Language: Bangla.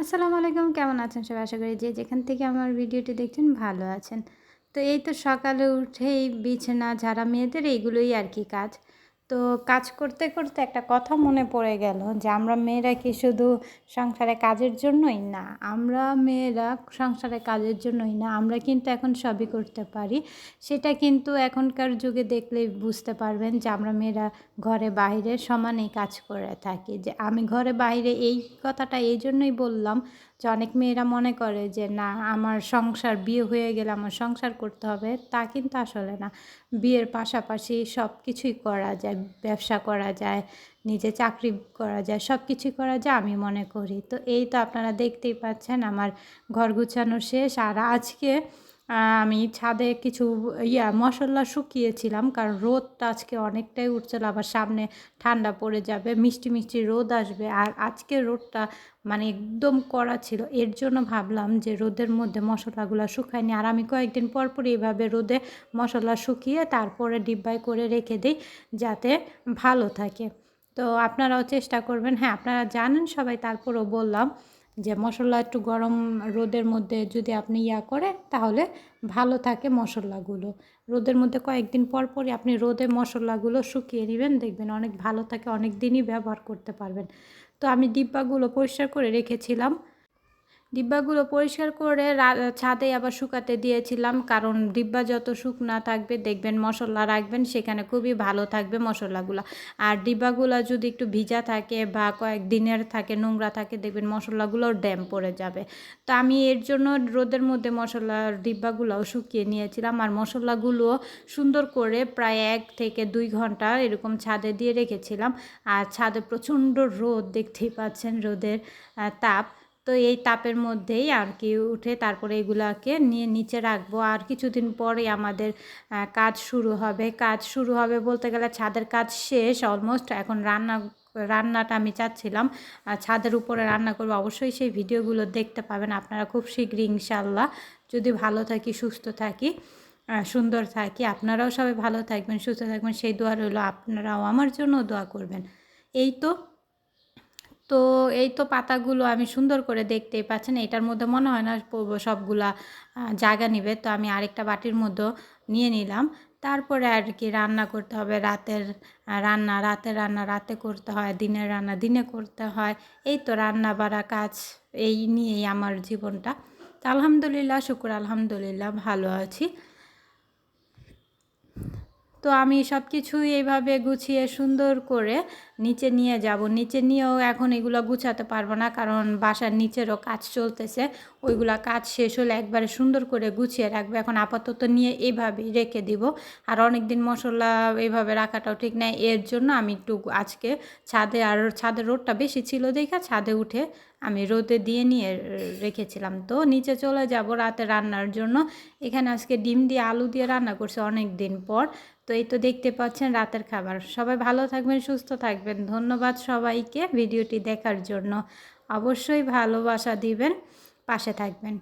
আসসালামু আলাইকুম, কেমন আছেন সবাই? আশা করি যে যেখান থেকে আমার ভিডিওটি দেখছেন ভালো আছেন। তো এই তো সকালে উঠেই বিছানা, ঝাড়া মেয়েদের এইগুলোই আর কি কাজ। তো কাজ করতে করতে একটা কথা মনে পড়ে গেল যে আমরা মেয়েরা কি শুধু সংসারে কাজের জন্যই না, আমরা মেয়েরা সংসারে কাজের জন্যই না, আমরা কিন্তু এখন সবই করতে পারি। সেটা কিন্তু এখনকার যুগে দেখলেই বুঝতে পারবেন যে আমরা মেয়েরা ঘরে বাইরে সমানেই কাজ করে থাকি। যে আমি ঘরে বাইরে এই কথাটা এই জন্যই বললাম যে অনেক মেয়েরা মনে করে যে, না, আমার সংসার, বিয়ে হয়ে গেলে আমার সংসার করতে হবে। তা কিন্তু আসলে না। বিয়ের পাশাপাশি সব কিছুই করা যায়, ব্যবসা করা যায়, নিজে চাকরি করা যায় সব কিছুই করা যায় আমি মনে করি। তো এই তো আপনারা দেখতেই পাচ্ছেন আমার ঘর গুছানো শেষ। আর আজকে আমি ছাদে কিছু, ইয়া, মশলা শুকিয়েছিলাম, কারণ রোদটা আজকে অনেকটাই উঠছিল, আবার সামনে ঠান্ডা পড়ে যাবে, মিষ্টি মিষ্টি রোদ আসবে, আর আজকে রোদটা মানে একদম কড়া ছিল, এর জন্য ভাবলাম যে রোদের মধ্যে মশলাগুলো শুকায়নি আর আমি কয়েকদিন পর পর এইভাবে রোদে মশলা শুকিয়ে তারপরে ডিব্বায় করে রেখে দিই, যাতে ভালো থাকে। তো আপনারাও চেষ্টা করবেন হ্যাঁ আপনারা জানেন, সবাই তারপরও বললাম যে মশলা একটু গরম রোদের মধ্যে যদি আপনি ইয়া করেন, তাহলে ভালো থাকে মশলাগুলো। রোদের মধ্যে কয়েকদিন পর পরই আপনি রোদে মশলাগুলো শুকিয়ে নেবেন, দেখবেন অনেক ভালো থাকে, অনেক দিনই ব্যবহার করতে পারবেন। তো আমি ডিব্বাগুলো পরিষ্কার করে রেখেছিলাম। ডিব্বাগুলো পরিষ্কার করে ছাদে আবার শুকাতে দিয়েছিলাম। কারণ ডিব্বা যত শুকনা থাকবে, দেখবেন মশলা রাখবেন, সেখানে খুবই ভালো থাকবে মশলাগুলো। আর ডিব্বাগুলো যদি একটু ভিজা থাকে বা কয়েক দিনের থাকে, নোংরা থাকে, দেখবেন মশলাগুলোর ড্যাম পড়ে যাবে। তো আমি এর জন্য রোদের মধ্যে মশলার ডিব্বাগুলোও শুকিয়ে নিয়েছিলাম। আর মশলাগুলো সুন্দর করে প্রায় এক থেকে দুই ঘণ্টা এরকম ছাদে দিয়ে রেখেছিলাম। আর ছাদে প্রচণ্ড রোদ, দেখতেই পাচ্ছেন রোদের তাপ। তো এই তাপের মধ্যেই আর কি উঠে তারপরে এগুলাকে নিয়ে নিচে রাখব। আর কিছুদিন পরে আমাদের কাজ শুরু হবে। কাজ শুরু হবে বলতে গেলে ছাদের কাজ শেষ অলমোস্ট এখন রান্না, রান্নাটা আমি চাচ্ছিলাম। ছাদের উপরে রান্না করব। অবশ্যই সেই ভিডিওগুলো দেখতে পাবেন। আপনারা খুব শীঘ্রই ইনশাল্লাহ যদি ভালো থাকি, সুস্থ থাকি সুন্দর থাকি, আপনারাও সবাই ভালো থাকবেন, সুস্থ থাকবেন। সেই দোয়া রইল। আপনারাও আমার জন্য দোয়া করবেন। এই তো। তো এই তো পাতাগুলো আমি সুন্দর করে দেখতেই পাচ্ছেন, এটার মধ্যে মনে হয় না সবগুলা জায়গা নিবে। তো আমি আরেকটা বাটির মধ্যে নিয়ে নিলাম। তারপরে আর কি রান্না করতে হবে, রাতের রান্না রাতের রান্না, রাতে করতে হয়, দিনের রান্না, দিনে করতে হয়। এই তো রান্না বাড়া কাজ, এই নিয়েই আমার জীবনটা। আলহামদুলিল্লাহ, শুকুর আলহামদুলিল্লাহ, ভালো আছি। তো আমি সব কিছুই এইভাবে গুছিয়ে সুন্দর করে নিচে নিয়ে যাব। নিচে নিয়েও এখন এগুলো গুছাতে পারব না কারণ বাসার নিচেরও কাজ চলতেছে। ওইগুলা কাজ শেষ হলে একবারে সুন্দর করে গুছিয়ে রাখব। এখন আপাতত নিয়ে এইভাবেই রেখে দিব। আর অনেক দিন মশলা এইভাবে রাখাটাও ঠিক নাই। এর জন্য আমি একটু আজকে ছাদে আর ছাদের রোদটা বেশি ছিল দেখা ছাদে উঠে আমি রোদে দিয়ে নিয়ে রেখেছিলাম। তো নিচে চলে যাব রাতে রান্নার জন্য। এখানে আজকে ডিম দিয়ে আলু দিয়ে রান্না করছে অনেক দিন পর। তো এই তো দেখতে পাচ্ছেন রাতের খাবার। সবাই ভালো থাকবেন, সুস্থ থাকবেন। ধন্যবাদ সবাইকে ভিডিওটি দেখার জন্য। অবশ্যই ভালোবাসা দিবেন, পাশে থাকবেন।